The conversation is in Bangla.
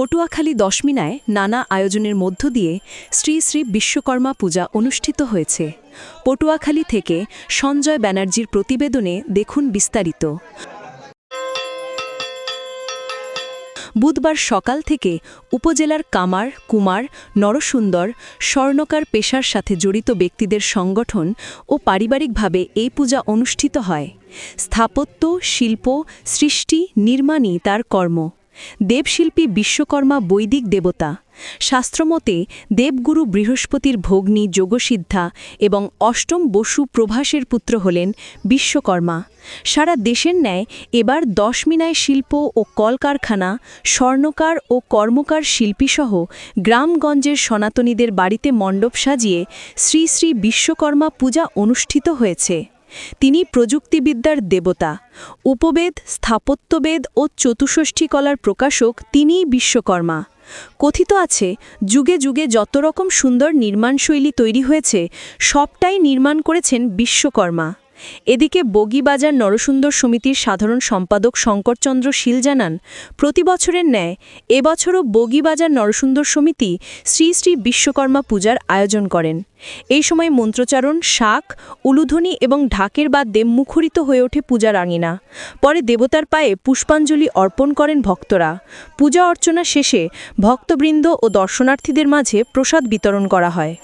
পটুয়াখালী দশমিনায় নানা আয়োজনের মধ্য দিয়ে শ্রী শ্রী বিশ্বকর্মা পূজা অনুষ্ঠিত হয়েছে। পটুয়াখালী থেকে সঞ্জয় ব্যানার্জির প্রতিবেদনে দেখুন বিস্তারিত। বুধবার সকাল থেকে উপজেলার কামার, কুমার, নরসুন্দর, স্বর্ণকার পেশার সাথে জড়িত ব্যক্তিদের সংগঠন ও পারিবারিকভাবে এই পূজা অনুষ্ঠিত হয়। স্থাপত্য, শিল্প, সৃষ্টি, নির্মাণই তার কর্ম। দেবশিল্পী বিশ্বকর্মা বৈদিক দেবতা। শাস্ত্রমতে দেবগুরু বৃহস্পতির ভগ্নী যোগসিদ্ধা এবং অষ্টম বসু প্রভাসের পুত্র হলেন বিশ্বকর্মা। সারা দেশের ন্যায় এবার দশমিনায় শিল্প ও কলকারখানা, স্বর্ণকার ও কর্মকার শিল্পীসহ গ্রামগঞ্জের সনাতনীদের বাড়িতে মণ্ডপ সাজিয়ে শ্রী শ্রী বিশ্বকর্মা পূজা অনুষ্ঠিত হয়েছে। তিনি প্রযুক্তিবিদ্যার দেবতা। উপবেদ, স্থাপত্যবেদ ও চতুষষ্ঠী কলার প্রকাশক তিনিই বিশ্বকর্মা। কথিত আছে, যুগে যুগে যত রকম সুন্দর নির্মাণশৈলী তৈরি হয়েছে, সবটাই নির্মাণ করেছেন বিশ্বকর্মা। এদিকে বগিবাজার নরসুন্দর সমিতির সাধারণ সম্পাদক শঙ্করচন্দ্র শীল জানান, প্রতি বছরের ন্যায় এবছরও বগিবাজার নরসুন্দর সমিতি শ্রী শ্রী বিশ্বকর্মা পূজার আয়োজন করেন। এই সময় মন্ত্রচারণ শাক, উলুধ্বনি এবং ঢাকের বাদ্যে মুখরিত হয়ে ওঠে পূজার আঙিনা। পরে দেবতার পায়ে পুষ্পাঞ্জলি অর্পণ করেন ভক্তরা। পূজা অর্চনা শেষে ভক্তবৃন্দ ও দর্শনার্থীদের মাঝে প্রসাদ বিতরণ করা হয়।